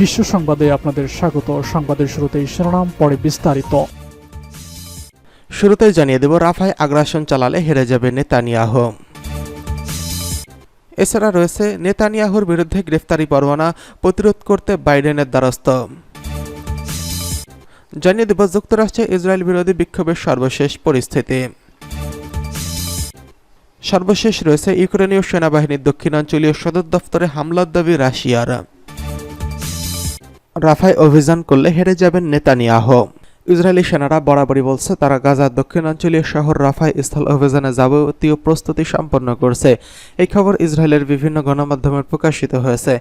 বিশ্ব সংবাদে আপনাদের স্বাগত। সংবাদের শুরুতেই শিরোনাম, পরে বিস্তারিত। শুরুতেই জানিয়ে দেব, রাফায় আগ্রাসন চালালে হেরে যাবে নেতানিয়াহ। এছাড়া রয়েছে নেতানিয়াহুর বিরুদ্ধে গ্রেফতারি পরোয়ানা প্রতিরোধ করতে বাইডেনের দ্বারস্থ। জানিয়ে দেব, যুক্তরাষ্ট্রে ইসরায়েল বিরোধী বিক্ষোভের সর্বশেষ পরিস্থিতি। সর্বশেষ রয়েছে ইউক্রেনীয় সেনাবাহিনীর দক্ষিণাঞ্চলীয় সদর দফতরে হামলার দাবি রাশিয়ার। রাফায় অভিযান করলে হেরে যাবেন নেতানিয়াহ। ইসরায়েলি সেনারা বরাবরই বলছে, তারা গাজার দক্ষিণাঞ্চলীয় শহর রাফায় স্থল অভিযানে যাবতীয় প্রস্তুতি সম্পন্ন করছে। এই খবর ইসরায়েলের বিভিন্ন গণমাধ্যমে প্রকাশিত হয়েছে।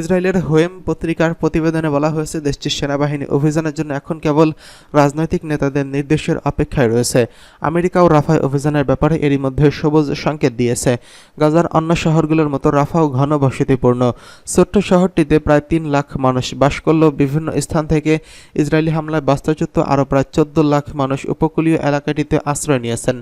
ইসরায়েলের হোয়েম পত্রিকার প্রতিবেদনে বলা হয়েছে, দেশটির সেনাবাহিনী অভিযানের জন্য এখন কেবল রাজনৈতিক নেতাদের নির্দেশের অপেক্ষায় রয়েছে। আমেরিকাও রাফায় অভিযানের ব্যাপারে এরই মধ্যে সবুজ সংকেত দিয়েছে। গাজার অন্য শহরগুলোর মতো রাফাও ঘন বসতিপূর্ণ ছোট্ট শহরটিতে প্রায় তিন লাখ মানুষ বাস করলেও বিভিন্ন স্থান থেকে ইসরায়েলি হামলায় বাস্তুচ্যুত আরও প্রায় চোদ্দ লাখ মানুষ উপকূলীয় এলাকাটিতে আশ্রয় নিয়েছেন।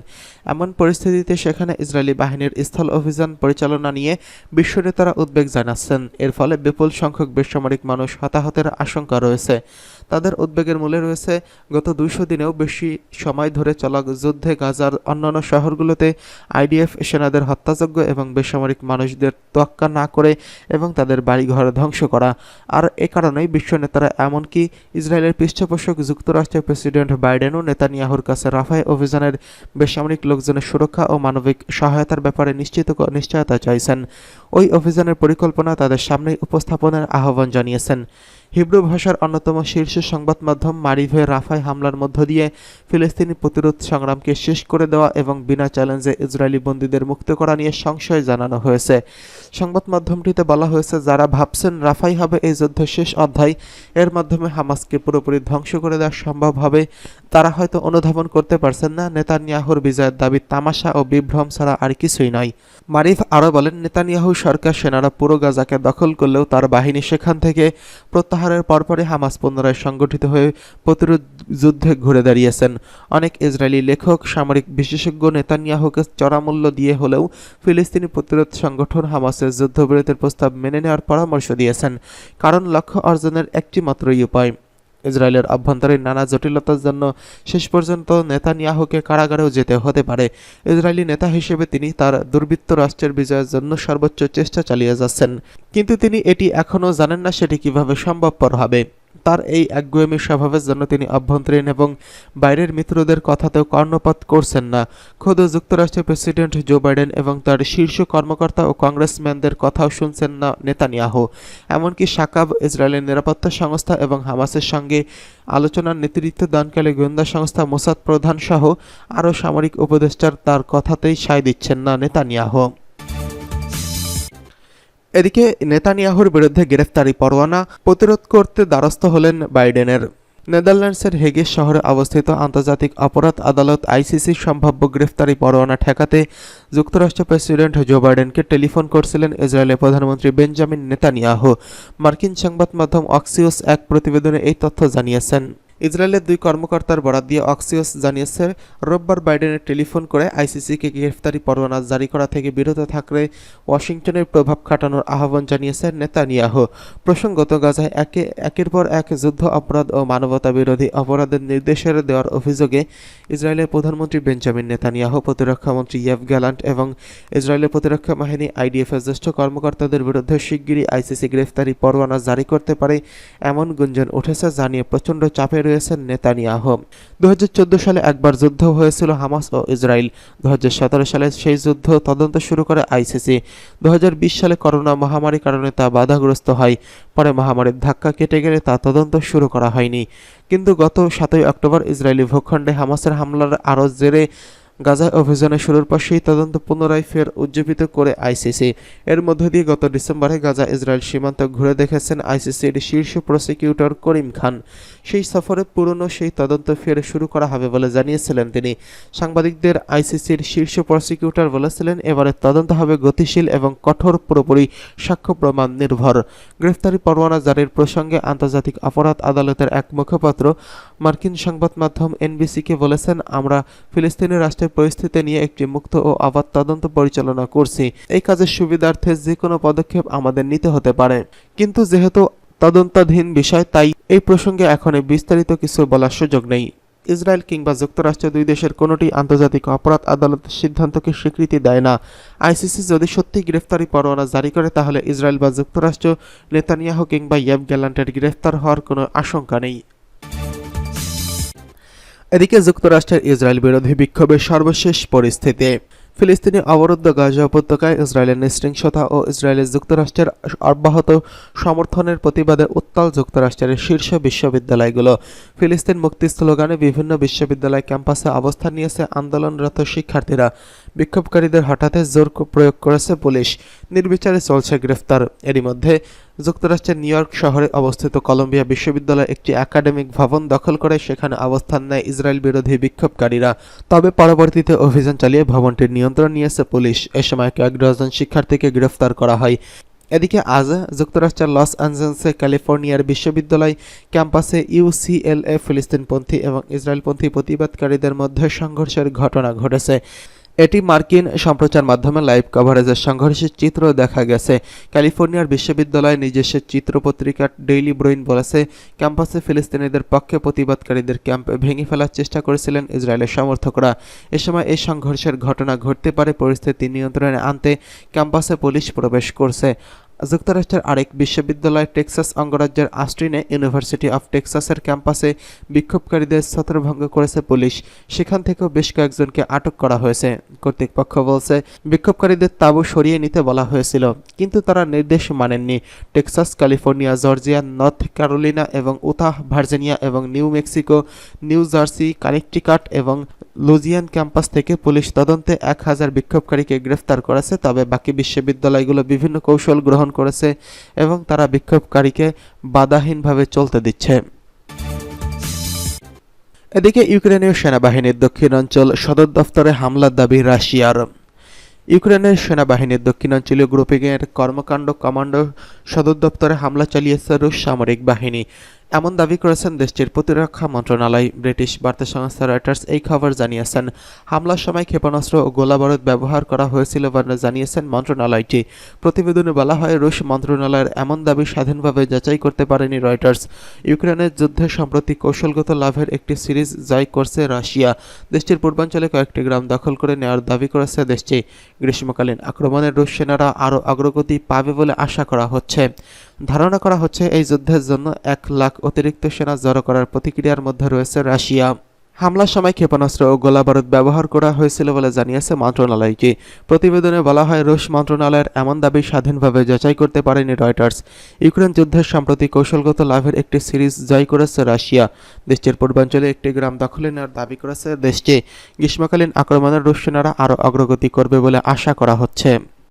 এমন পরিস্থিতিতে সেখানে ইসরায়েলি বাহিনীর স্থল অভিযান পরিচালনা নিয়ে বিশ্বনেতারা উদ্বেগ জানাচ্ছেন। এর ফলে বিপুল সংখ্যক বেসামরিক মানুষ হতাহতের আশঙ্কা রয়েছে। তাদের উদ্বেগের মূলে রয়েছে, গত দুইশো দিনেও বেশি সময় ধরে চলা যুদ্ধে গাজার অন্যান্য শহরগুলোতে আইডিএফ সেনাদের হত্যাযোগ্য এবং বেসামরিক মানুষদের তোয়াক্কা না করে এবং তাদের বাড়িঘর ধ্বংস করা। আর এ কারণেই বিশ্ব নেতারা এমনকি ইসরায়েলের পৃষ্ঠপোষক যুক্তরাষ্ট্রের প্রেসিডেন্ট বাইডেনও নেতানিয়াহুর কাছে রাফায় অভিযানের বেসামরিক লোকজনের সুরক্ষা ও মানবিক সহায়তার ব্যাপারে নিশ্চিত নিশ্চয়তা চাইছেন। ওই অভিযানের পরিকল্পনা তাদের সামনে উপস্থাপনের আহ্বান জানিয়েছেন। হিব্রু ভাষার অন্যতম শীর্ষ সংবাদ মাধ্যম মারিভে রাফায় হামলার মধ্য দিয়ে ফিলিস্তিনি প্রতিরোধ সংগ্রামকে শেষ করে দেওয়া এবং বিনা চ্যালেঞ্জে ইসরায়েলি বন্দীদের মুক্ত করা নিয়ে সংশয় জানানো হয়েছে। সংবাদ মাধ্যমটিতে বলা হয়েছে, যারা ভাবছেন রাফাই হবে এই যুদ্ধের শেষ অধ্যায়, এর মাধ্যমে হামাসকে পুরোপুরি ধ্বংস করে দেওয়া সম্ভব হবে, তারা হয়তো অনুধাবন করতে পারছেন না। নেতানিয়াহুর বিজয়ের দাবি তামাশা ও বিভ্রম ছাড়া আর কিছুই নয়। মারিফ আরও বলেন, নেতানিয়াহু সরকার সেনারা পুরো গাজাকে দখল করলেও তার বাহিনী সেখান থেকে প্রত্যাহারের পরপরই হামাস পুনরায় সংগঠিত হয়ে প্রতিরোধ যুদ্ধে ঘুরে দাঁড়িয়েছেন। অনেক ইসরায়েলি লেখক, সামরিক বিশেষজ্ঞ নেতানিয়াহুকে চড়ামূল্য দিয়ে হলেও ফিলিস্তিনি প্রতিরোধ সংগঠন হামাসের যুদ্ধবিরতির প্রস্তাব মেনে নেওয়ার পরামর্শ দিয়েছেন। কারণ লক্ষ্য অর্জনের একটি মাত্রই উপায়। ইসরায়েলের অভ্যন্তরীণ নানা জটিলতার জন্য শেষ পর্যন্ত নেতানিয়াহুকে কারাগারেও যেতে হতে পারে। ইসরায়েলি নেতা হিসেবে তিনি তার দুর্বৃত্ত রাষ্ট্রের বিজয়ের জন্য সর্বোচ্চ চেষ্টা চালিয়ে যাচ্ছেন। কিন্তু তিনি এটি এখনও জানেন না সেটি কীভাবে সম্ভবপর হবে। তার এই একগুয়েমি স্বভাবের জন্য তিনি অভ্যন্তরীণ এবং বাইরের মিত্রদের কথাতেও কর্ণপাত করছেন না। খোদ যুক্তরাষ্ট্রের প্রেসিডেন্ট জো বাইডেন এবং তার শীর্ষ কর্মকর্তা ও কংগ্রেসম্যানদের কথাও শুনছেন না নেতানিয়াহু। এমনকি সাকাব ইসরায়েলের নিরাপত্তা সংস্থা এবং হামাসের সঙ্গে আলোচনার নেতৃত্ব দানকালে গোয়েন্দা সংস্থা মোসাদ প্রধানসহ আরও সামরিক উপদেষ্টার তার কথাতেই সায় দিচ্ছেন না নেতানিয়াহু। এদিকে নেতানিয়াহুর বিরুদ্ধে গ্রেফতারি পরোয়ানা প্রতিরোধ করতে দ্বারস্থ হলেন বাইডেনের। নেদারল্যান্ডসের হেগে শহরে অবস্থিত আন্তর্জাতিক অপরাধ আদালত আইসিসির সম্ভাব্য গ্রেফতারি পরোয়ানা ঠেকাতে যুক্তরাষ্ট্র প্রেসিডেন্ট জো বাইডেনকে টেলিফোন করছিলেন ইসরায়েলের প্রধানমন্ত্রী বেঞ্জামিন নেতানিয়াহু। মার্কিন সংবাদ মাধ্যম অক্সিওস এক প্রতিবেদনে এই তথ্য জানিয়েছেন। ইসরায়েলের দুই কর্মকর্তার বরাত দিয়ে অক্সিওস জানিয়েছে, রোববার বাইডেনের টেলিফোন করে আইসিসিকে গ্রেফতারি পরোয়ানা জারি করা থেকে বিরত থাকলে ওয়াশিংটনের প্রভাব খাটানোর আহ্বান জানিয়েছে নেতানিয়াহু। প্রসঙ্গত, গাজায় একে, একের পর এক যুদ্ধ অপরাধ ও মানবতা বিরোধী অপরাধের নির্দেশের দেওয়ার অভিযোগে ইসরায়েলের প্রধানমন্ত্রী বেঞ্জামিন নেতানিয়াহু প্রতিরক্ষামন্ত্রী ইয়েভ গ্যালান্ট এবং ইসরায়েলের প্রতিরক্ষা বাহিনী আইডিএফের জ্যেষ্ঠ কর্মকর্তাদের বিরুদ্ধে শিগগিরই আইসিসি গ্রেফতারি পরোয়ানা জারি করতে পারে এমন গুঞ্জন উঠেছে জানিয়ে প্রচণ্ড চাপে রয়েছেন নেতানিয়াহ। দু সালে একবার যুদ্ধ হয়েছিল হামাস ও ইসরায়েল দু সালে সেই যুদ্ধ তদন্ত শুরু করে আইসিসি। দুই হাজার বিশ সালে করোনা মহামারীর কারণে তা বাধাগ্রস্ত হয়। পরে মহামারীর ধাক্কা কেটে গেলে তা তদন্ত শুরু করা হয়নি। কিন্তু গত সাতই অক্টোবর ইসরায়েলি ভূখণ্ডে হামাসের হামলার আরও জেরে গাজায় অভিযানে শুরুর পর সেই তদন্ত পুনরায় ফের উজ্জীবিত করে আইসিসি। এর মধ্য দিয়ে গত ডিসেম্বরে গাজা ইসরায়েল সীমান্ত ঘুরে দেখেছেন আইসিসির শীর্ষ প্রসিকিউটর করিম খান। সেই সফরে পুরনো সেই তদন্ত ফের শুরু করা হবে বলে জানিয়েছিলেন তিনি। সাংবাদিকদের আইসিসির শীর্ষ প্রসিকিউটর বলেছিলেন এবারে তদন্ত হবে গতিশীল এবং কঠোর, পুরোপুরি সাক্ষ্য প্রমাণ নির্ভর। গ্রেফতারি পরোয়ানা জারির প্রসঙ্গে আন্তর্জাতিক অপরাধ আদালতের এক মুখপাত্র মার্কিন সংবাদ মাধ্যম এনবিসিকে বলেছেন, আমরা ফিলিস্তিনি রাষ্ট্রের পরিস্থিতি নিয়ে একটি মুক্ত ও অবাধ তদন্ত পরিচালনা করছি। এই কাজের সুবিধার্থে যে কোনো পদক্ষেপ আমাদের নিতে হতে পারে। কিন্তু যেহেতু তদন্তাধীন বিষয়, তাই এই প্রসঙ্গে এখন বিস্তারিত কিছু বলার সুযোগ নেই। ইসরায়েল কিংবা যুক্তরাষ্ট্র দুই দেশের কোনোটি আন্তর্জাতিক অপরাধ আদালতের সিদ্ধান্তকে স্বীকৃতি দেয় না। আইসিসি যদি সত্যি গ্রেফতারি পরোয়ানা জারি করে, তাহলে ইসরায়েল বা যুক্তরাষ্ট্র, নেতানিয়াহ কিংবা ইয়াব গ্যালান্টের গ্রেফতার হওয়ার কোনো আশঙ্কা নেই। এদিকে যুক্তরাষ্ট্রের ইসরায়েল বিরোধী বিক্ষোভের সর্বশেষ পরিস্থিতি। ফিলিস্তিনি অবরুদ্ধ গাজা উপত্যকায় ইসরায়েলের নৃশংসতা ও ইসরায়েলের যুক্তরাষ্ট্রের অব্যাহত সমর্থনের প্রতিবাদে উত্তাল যুক্তরাষ্ট্রের শীর্ষ বিশ্ববিদ্যালয়গুলো। ফিলিস্তিন মুক্তি স্লোগানে বিভিন্ন বিশ্ববিদ্যালয় ক্যাম্পাসে অবস্থান নিয়েছে আন্দোলনরত শিক্ষার্থীরা। বিক্ষোভকারীদের হঠাৎ জোর প্রয়োগ করেছে পুলিশ। নির্বিচারে চলছে গ্রেফতার। এরই মধ্যে যুক্তরাষ্ট্রের নিউ ইয়র্ক শহরে অবস্থিত কলম্বিয়া বিশ্ববিদ্যালয় একটি একাডেমিক ভবন দখল করে সেখানে অবস্থান নেয় ইসরায়েল বিরোধী বিক্ষোভকারীরা। তবে পরবর্তীতে অভিযান চালিয়ে ভবনটির নিয়ন্ত্রণ নিয়েছে পুলিশ। এ সময় কয়েক ডজন শিক্ষার্থীকে গ্রেফতার করা হয়। এদিকে আজ যুক্তরাষ্ট্রের লস অ্যাঞ্জেলসে ক্যালিফোর্নিয়ার বিশ্ববিদ্যালয় ক্যাম্পাসে ইউসিএলএ ফিলিস্তিনপন্থী এবং ইসরায়েলপন্থী প্রতিবাদকারীদের মধ্যে সংঘর্ষের ঘটনা ঘটেছে। এটি মার্কিন সম্প্রচার মাধ্যমে লাইভ কভারেজের সংঘর্ষের চিত্র দেখা গেছে। ক্যালিফোর্নিয়ার বিশ্ববিদ্যালয় নিজস্ব চিত্র পত্রিকা ডেইলি ব্রোইন বলেছে, ক্যাম্পাসে ফিলিস্তিনিদের পক্ষে প্রতিবাদকারীদের ক্যাম্প ভেঙে ফেলার চেষ্টা করেছিলেন ইসরায়েলের সমর্থকরা। এ সময় এই সংঘর্ষের ঘটনা ঘটতে পারে পরিস্থিতি নিয়ন্ত্রণে আনতে ক্যাম্পাসে পুলিশ প্রবেশ করছে। যুক্তরাষ্ট্রের আরেক বিশ্ববিদ্যালয় টেক্সাস অঙ্গরাজ্যের আস্ট্রিনে ইউনিভার্সিটি অফ টেক্সাসের ক্যাম্পাসে বিক্ষোভকারীদের ছত্রভঙ্গ করেছে পুলিশ। সেখান থেকেও বেশ কয়েকজনকে আটক করা হয়েছে। কর্তৃপক্ষ বলছে, বিক্ষোভকারীদের তাঁবু সরিয়ে নিতে বলা হয়েছিল, কিন্তু তারা নির্দেশ মানেননি। Texas, California, Georgia, North Carolina এবং উতাহ, ভার্জিনিয়া এবং New Mexico, New Jersey, Connecticut এবং লুজিয়ান ক্যাম্পাস থেকে পুলিশ তদন্তে এক হাজার বিক্ষোভকারীকে গ্রেফতার করেছে, তবে বাকি বিশ্ববিদ্যালয়গুলো বিভিন্ন কৌশল গ্রহণ করেছে এবং তারা বিক্ষোভকারীকে বাধাহীনভাবে চলতে দিচ্ছে। এদিকে ইউক্রেনীয় সেনাবাহিনীর দক্ষিণাঞ্চল সদর দফতরে হামলার দাবি রাশিয়ার। ইউক্রেনের সেনাবাহিনীর দক্ষিণাঞ্চলীয় গ্রুপিংয়ের কর্মকাণ্ড কমান্ডো সদর দপ্তরে হামলা চালিয়েছে রুশ সামরিক বাহিনী। এমন দাবি করেছেন দেশটির প্রতিরক্ষা মন্ত্রণালয়, ব্রিটিশ বার্তা সংস্থা রয়টার্স। এই খবর জানিয়েছেন, হামলার সময় ক্ষেপণাস্ত্র ও গোলাবারুদ ব্যবহার করা হয়েছিল বলে জানিয়েছেন মন্ত্রণালয়টি। প্রতিবেদনে বলা হয়, রুশ মন্ত্রণালয়ের এমন দাবি স্বাধীনভাবে যাচাই করতে পারেনি রয়টার্স। ইউক্রেনের যুদ্ধে সম্প্রতি কৌশলগত লাভের একটি সিরিজ জয় করছে রাশিয়া। দেশটির পূর্বাঞ্চলে কয়েকটি গ্রাম দখল করে নেওয়ার দাবি করেছে দেশটি। গ্রীষ্মকালীন আক্রমণের রুশ সেনারা আরও অগ্রগতি পাবে বলে আশা করা হচ্ছে। ধারণা করা হচ্ছে, এই যুদ্ধের জন্য এক লাখ অতিরিক্ত সেনা জড়ো করার প্রতিক্রিয়ার মধ্যে রয়েছে রাশিয়া। হামলার সময় ক্ষেপণাস্ত্র ও গোলাবারুদ ব্যবহার করা হয়েছিল বলে জানিয়েছে মন্ত্রণালয়কে। প্রতিবেদনে বলা হয়, রুশ মন্ত্রণালয়ের এমন দাবি স্বাধীনভাবে যাচাই করতে পারেনি রয়টার্স। ইউক্রেন যুদ্ধের সম্প্রতি কৌশলগত লাভের একটি সিরিজ জয় করেছে রাশিয়া। দেশটির পূর্বাঞ্চলে একটি গ্রাম দখলে নেওয়ার দাবি করেছে দেশটি। গ্রীষ্মকালীন আক্রমণের রুশ সেনারা আরও অগ্রগতি করবে বলে আশা করা হচ্ছে।